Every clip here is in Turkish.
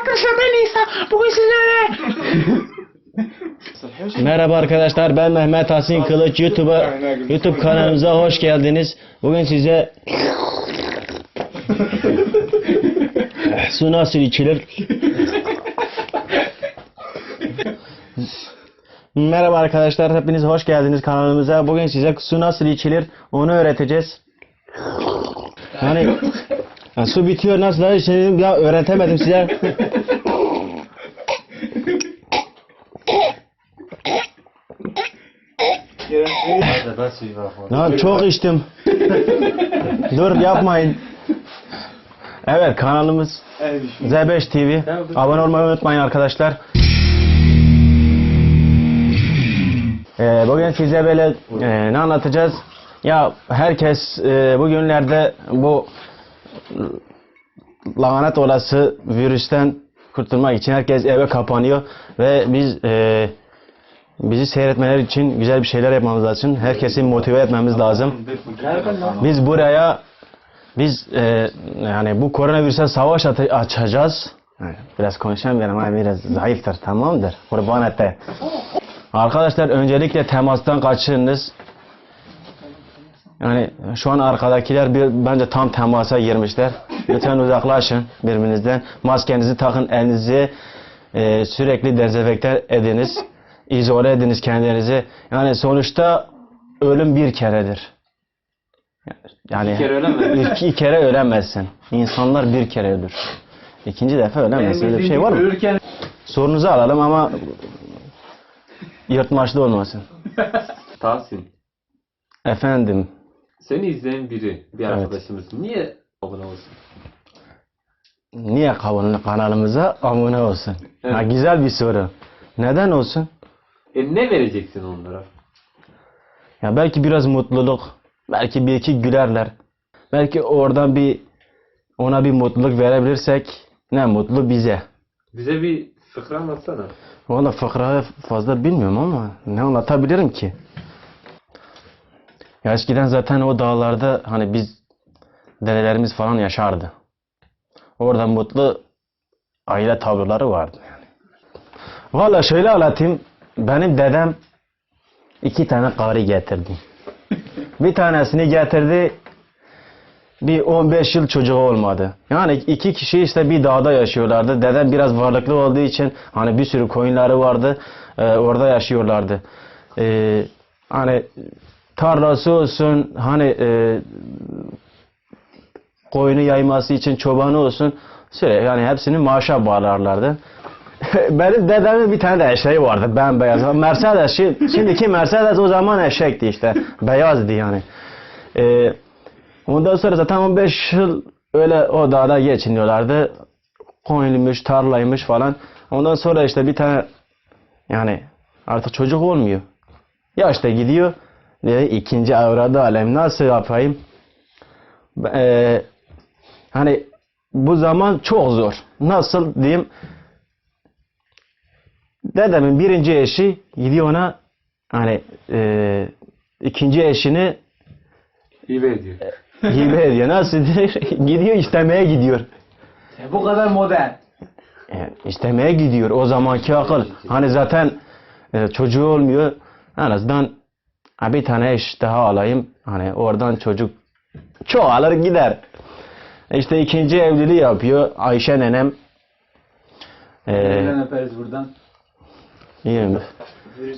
Arkadaşlar ben İsa. Bugün sizlerle... Merhaba arkadaşlar ben Mehmet Hasin Kılıç YouTube'a YouTube kanalımıza hoş geldiniz. Bugün size su nasıl içilir? Merhaba arkadaşlar hepiniz hoş geldiniz kanalımıza. Bugün size su nasıl içilir onu öğreteceğiz. Yani ya su bitiyor nasıl içilir ya öğretemedim size. Lan çok içtim. Dur yapmayın. Evet kanalımız Z5 TV. Abone olmayı unutmayın arkadaşlar. Ee, bugün size böyle e, ne anlatacağız? Ya herkes e, bugünlerde bu lanet olası virüsten kurtulmak için herkes eve kapanıyor ve biz e, bizi seyretmeler için güzel bir şeyler yapmamız lazım. Herkesi motive etmemiz lazım. Biz buraya biz e, yani bu koronavirüse savaş açacağız. Biraz konuşamıyorum ama biraz zayıftır tamamdır. Kurban ete. Arkadaşlar öncelikle temastan kaçınız. Yani şu an arkadakiler bir, bence tam temasa girmişler. Lütfen uzaklaşın birbirinizden. Maskenizi takın, elinizi e, sürekli dezenfekte ediniz. İzole ediniz kendinizi. Yani sonuçta ölüm bir keredir. Yani kere ölemez. iki kere ölemezsin. İnsanlar bir kere ölür. İkinci defa ölemezsin. Öyle bir şey var mı? Ölürken Sorunuzu alalım ama yırtmaçlı olmasın. Tahsin, Efendim, seni izleyen biri, bir Evet. arkadaşımız niye abone olsun? niye kanal- kanalımıza abone olsun? Evet. Ha, güzel bir soru. Neden olsun? E ne vereceksin onlara? Ya belki biraz mutluluk, belki bir iki gülerler. Belki oradan bir ona bir mutluluk verebilirsek ne mutlu bize. Bize bir fıkra anlatsana. Valla fıkrayı fazla bilmiyorum ama ne anlatabilirim ki? Ya eskiden zaten o dağlarda hani biz dedelerimiz falan yaşardı. Orada mutlu aile tabloları vardı yani. Valla şöyle anlatayım. Benim dedem iki tane karı getirdi. Bir tanesini getirdi. Bir 15 yıl çocuğu olmadı. Yani iki kişi işte bir dağda yaşıyorlardı. Dedem biraz varlıklı olduğu için hani bir sürü koyunları vardı. Ee, orada yaşıyorlardı. Ee, hani tarlası olsun hani e, koyunu yayması için çobanı olsun sürekli yani hepsini maaşa bağlarlardı. Benim dedemin bir tane de eşeği vardı bembeyaz. Mercedes şi- şimdiki Mercedes o zaman eşekti işte. Beyazdı yani. Ee, ondan sonra zaten 15 yıl öyle o dağda geçiniyorlardı. Koyunmuş, tarlaymış falan. Ondan sonra işte bir tane yani artık çocuk olmuyor. Ya işte gidiyor. Dedi, ikinci avradı alem nasıl yapayım? Ee, hani bu zaman çok zor. Nasıl diyeyim? Dedemin birinci eşi gidiyor ona hani e, ikinci eşini Hibe ediyor. hibe ediyor. Nasıl diyor? gidiyor istemeye gidiyor. Bu kadar modern. Yani istemeye gidiyor. O zamanki akıl. Hani zaten e, çocuğu olmuyor. En azından bir tane eş daha alayım. Hani oradan çocuk çoğalır gider. İşte ikinci evliliği yapıyor. Ayşe nenem. E, Elinden öperiz buradan. mi?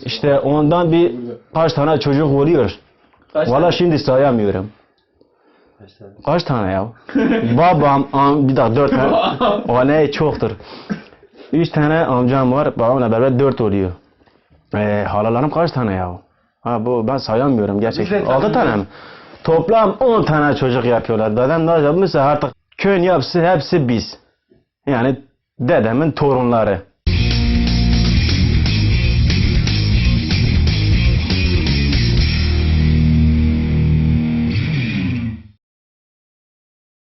İşte ondan bir kaç tane çocuk oluyor. Kaç Valla şimdi sayamıyorum. Kaç tane? Kaç tane ya? Babam, am, bir dakika dört tane. O ne çoktur. Üç tane amcam var. Babamla beraber dört oluyor. Ee, halalarım kaç tane ya? Ha bu ben sayamıyorum gerçekten. Biz de Altı tane mi? Toplam on tane çocuk yapıyorlar. Dedem ne yapmışsa artık köyün yapısı hepsi biz. Yani dedemin torunları.